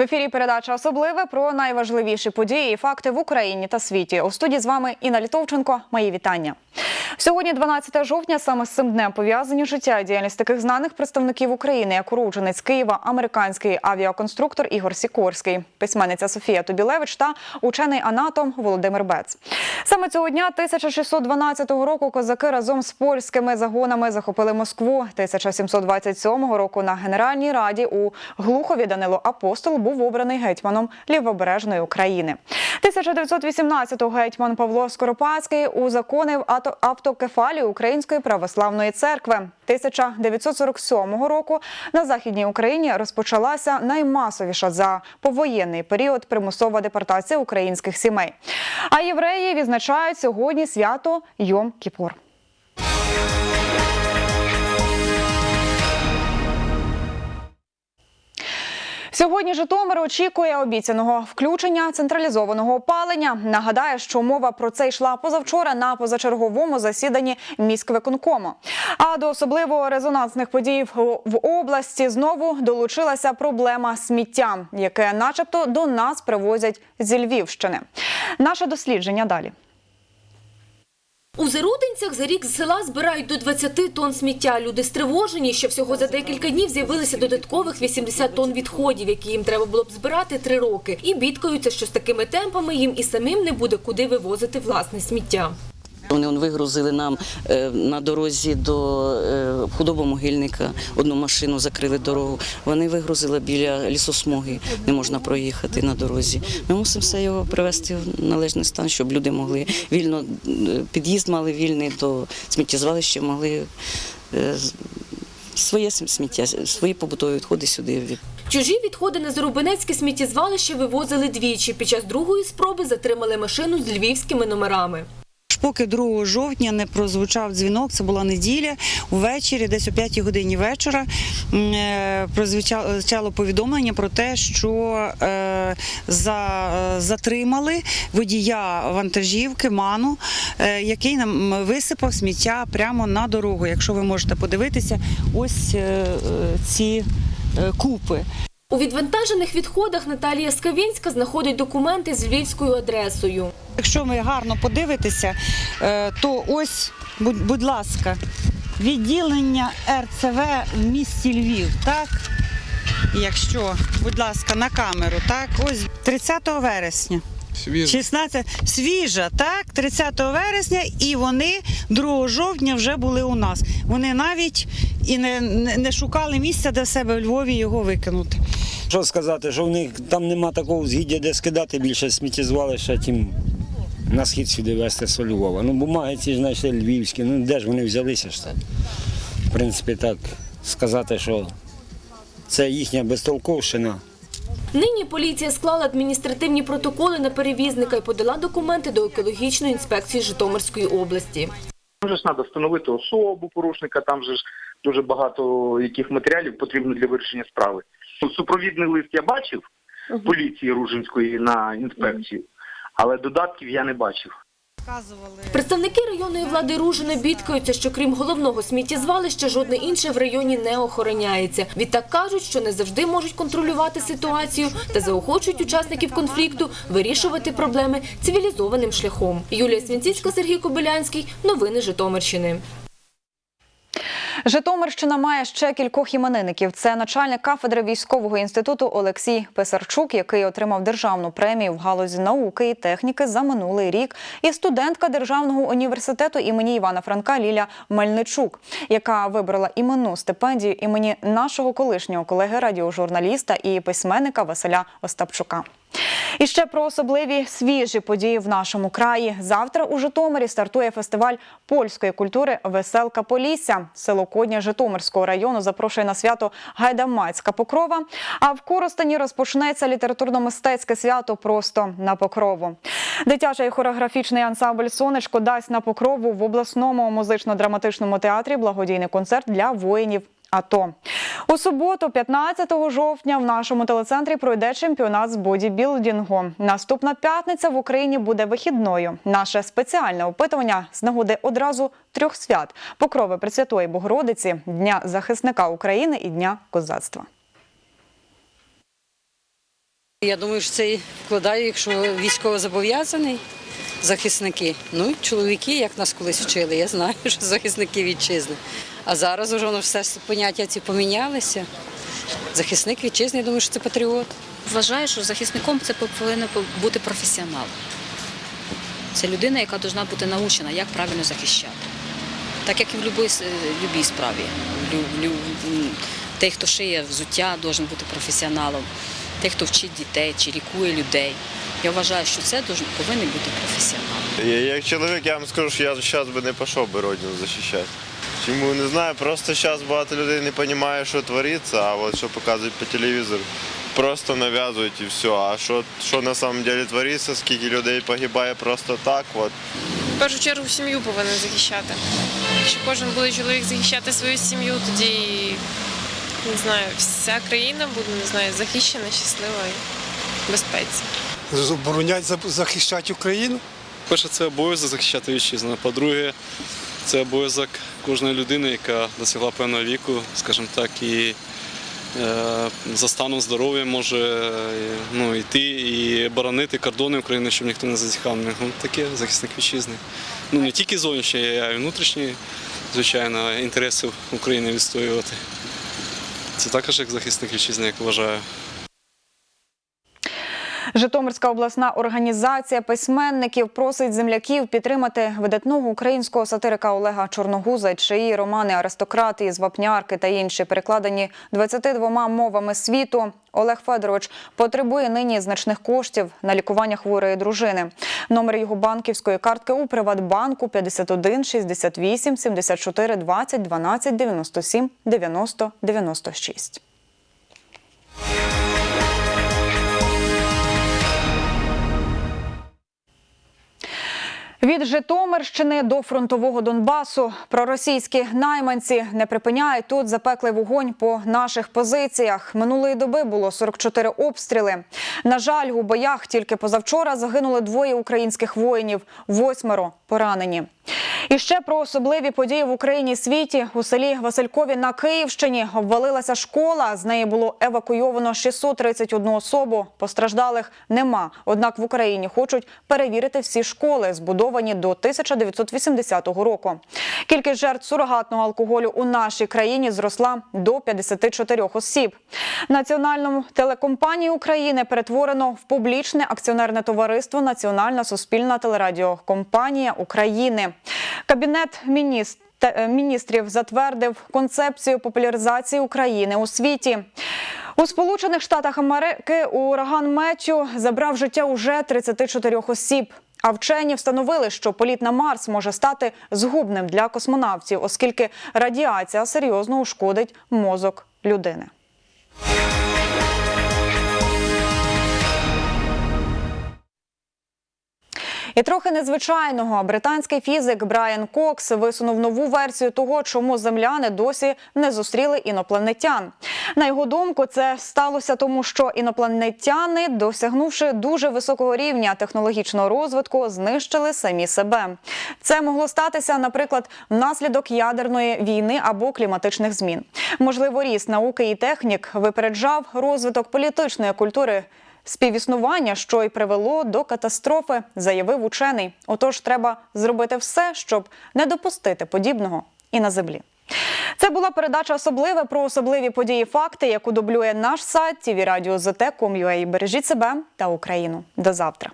В ефірі передача особливе про найважливіші події і факти в Україні та світі. У студії з вами Інна Літовченко. Мої вітання. Сьогодні, 12 жовтня, саме з цим днем пов'язані життя і діяльність таких знаних представників України, як уродженець Києва, американський авіаконструктор Ігор Сікорський, письменниця Софія Тобілевич та учений анатом Володимир Бец. Саме цього дня 1612 року козаки разом з польськими загонами захопили Москву. 1727 року на Генеральній раді у Глухові Данило Апостол був обраний гетьманом Лівобережної України. 1918-го гетьман Павло Скоропадський узаконив автокефалію Української православної церкви. 1947 року на західній Україні розпочалася наймасовіша за повоєнний період примусова депортація українських сімей. А євреї відзначають сьогодні свято Йом Кіпур. Сьогодні Житомир очікує обіцяного включення централізованого опалення. Нагадаю, що мова про це йшла позавчора на позачерговому засіданні міськвиконкому. А до особливо резонансних подій в- області знову долучилася проблема сміття, яке, начебто, до нас привозять зі Львівщини. Наше дослідження далі. У Зарудинцях за рік з села збирають до 20 тонн сміття. Люди стривожені, що всього за декілька днів з'явилися додаткових 80 тонн відходів, які їм треба було б збирати три роки. І бідкаються, що з такими темпами їм і самим не буде куди вивозити власне сміття. Вони он, вигрузили нам е, на дорозі до е, худобомогильника одну машину, закрили дорогу. Вони вигрузили біля лісосмуги, не можна проїхати на дорозі. Ми мусимо все його привести в належний стан, щоб люди могли вільно е, під'їзд мали вільний до сміттєзвалища, могли своє см- сміття, свої побутові відходи сюди від- Чужі відходи на Зарубинецьке сміттєзвалище вивозили двічі. Під час другої спроби затримали машину з львівськими номерами. Поки 2 жовтня не прозвучав дзвінок, це була неділя. Увечері, десь о 5 годині вечора, е, прозвучало повідомлення про те, що е, за, е, затримали водія вантажівки Ману, який нам висипав сміття прямо на дорогу. Якщо ви можете подивитися, ось ці купи. У відвантажених відходах Наталія Скавінська знаходить документи з львівською адресою. Якщо ви гарно подивитеся, е, то ось, будь ласка, відділення РЦВ в місті Львів, так? Якщо, будь ласка, на камеру, так, ось 30 вересня. Свіж. 16 свіжа, так, 30 вересня, і вони 2 жовтня вже були у нас. Вони навіть і не, не, не шукали місця, де в себе в Львові його викинути. Що сказати, що в них там нема такого згіддя, де скидати більше сміттєзвалища, тим на схід сюди везти з Львова. Ну, бумаги ці ж знайшли львівські, ну де ж вони взялися ж так? В принципі, так сказати, що це їхня безтолковщина. Нині поліція склала адміністративні протоколи на перевізника і подала документи до екологічної інспекції Житомирської області. Там же ж треба встановити особу порушника, там же ж дуже багато яких матеріалів потрібно для вирішення справи. Супровідний лист я бачив поліції Ружинської на інспекцію, але додатків я не бачив. Представники районної влади Ружини бідкаються, що крім головного сміттєзвалища, жодне інше в районі не охороняється. Відтак кажуть, що не завжди можуть контролювати ситуацію та заохочують учасників конфлікту вирішувати проблеми цивілізованим шляхом. Юлія Свінціцька, Сергій Кобилянський. Новини Житомирщини. Житомирщина має ще кількох іменинників. Це начальник кафедри військового інституту Олексій Писарчук, який отримав державну премію в галузі науки і техніки за минулий рік, і студентка державного університету імені Івана Франка Ліля Мельничук, яка вибрала іменну стипендію імені нашого колишнього колеги радіожурналіста і письменника Василя Остапчука. І ще про особливі свіжі події в нашому краї. Завтра у Житомирі стартує фестиваль польської культури Веселка Полісся. Село Кодня Житомирського району запрошує на свято Гайдамацька Покрова. А в Коростені розпочнеться літературно-мистецьке свято просто на покрову. Дитячий хореографічний ансамбль Сонечко дасть на покрову в обласному музично-драматичному театрі благодійний концерт для воїнів АТО. У суботу, 15 жовтня, в нашому телецентрі пройде чемпіонат з бодібілдингу. Наступна п'ятниця в Україні буде вихідною. Наше спеціальне опитування з нагоди одразу трьох свят: покрови Пресвятої Богородиці, Дня захисника України і Дня козацтва. Я думаю, що це і вкладає, якщо військово зобов'язаний, захисники. Ну, і чоловіки, як нас колись вчили, я знаю, що захисники вітчизни. А зараз вже воно все поняття ці помінялися. Захисник вітчизни, я думаю, що це патріот. Вважаю, що захисником це повинен бути професіонал. Це людина, яка повинна бути научена, як правильно захищати. Так як і в будь-якій справі. Той, хто шиє взуття, має бути професіоналом. Той, хто вчить дітей чи лікує людей. Я вважаю, що це повинен бути професіонал. Я- Як чоловік, я вам скажу, що я зараз би не пішов би родину захищати. Чому не знаю, просто зараз багато людей не розуміє, що твориться, а от що показують по телевізору. Просто нав'язують і все. А що, що на самом деле твориться, скільки людей погибає просто так, от. В першу чергу сім'ю повинен захищати. Якщо кожен буде чоловік захищати свою сім'ю, тоді не знаю, вся країна буде не знаю, захищена, щаслива і в безпеці. заборонять захищати Україну. Перше, це обов'язок захищати вітчизну. По-друге, це обов'язок кожної людини, яка досягла певного віку, скажімо так, і е, за станом здоров'я може е, ну, йти і боронити кордони України, щоб ніхто не зазіхав. Ну, таке захисник вітчизни. Ну не тільки зовнішні, а й внутрішні, звичайно, інтереси України відстоювати. Це також як захисник вітчизни, як вважаю. Житомирська обласна організація письменників просить земляків підтримати видатного українського сатирика Олега Чорногуза, чиї романи Аристократи із Вапнярки та інші перекладені 22 мовами світу. Олег Федорович потребує нині значних коштів на лікування хворої дружини. Номер його банківської картки у Приватбанку 51 68 74 20 12 97 90 96. Від Житомирщини до фронтового Донбасу проросійські найманці не припиняють тут запеклий вогонь по наших позиціях. Минулої доби було 44 обстріли. На жаль, у боях тільки позавчора загинули двоє українських воїнів, восьмеро поранені. І ще про особливі події в Україні світі у селі Василькові на Київщині обвалилася школа. З неї було евакуйовано 631 особу. Постраждалих нема. Однак в Україні хочуть перевірити всі школи, збудовані до 1980 року. Кількість жертв сурогатного алкоголю у нашій країні зросла до 54 осіб. Національному телекомпанії України перетворено в публічне акціонерне товариство Національна суспільна телерадіокомпанія України. Кабінет міністр. Е, міністрів затвердив концепцію популяризації України у світі. У Сполучених Штатах Америки ураган Меттю забрав життя уже 34 осіб. А вчені встановили, що політ на Марс може стати згубним для космонавтів, оскільки радіація серйозно ушкодить мозок людини. І трохи незвичайного британський фізик Брайан Кокс висунув нову версію того, чому земляни досі не зустріли інопланетян. На його думку, це сталося тому, що інопланетяни, досягнувши дуже високого рівня технологічного розвитку, знищили самі себе. Це могло статися, наприклад, внаслідок ядерної війни або кліматичних змін. Можливо, ріст науки і технік випереджав розвиток політичної культури співіснування, що й привело до катастрофи, заявив учений. Отож, треба зробити все, щоб не допустити подібного і на землі. Це була передача особлива про особливі події факти, яку дублює наш сайт tvradio.zt.com.ua. Бережіть себе та Україну. До завтра.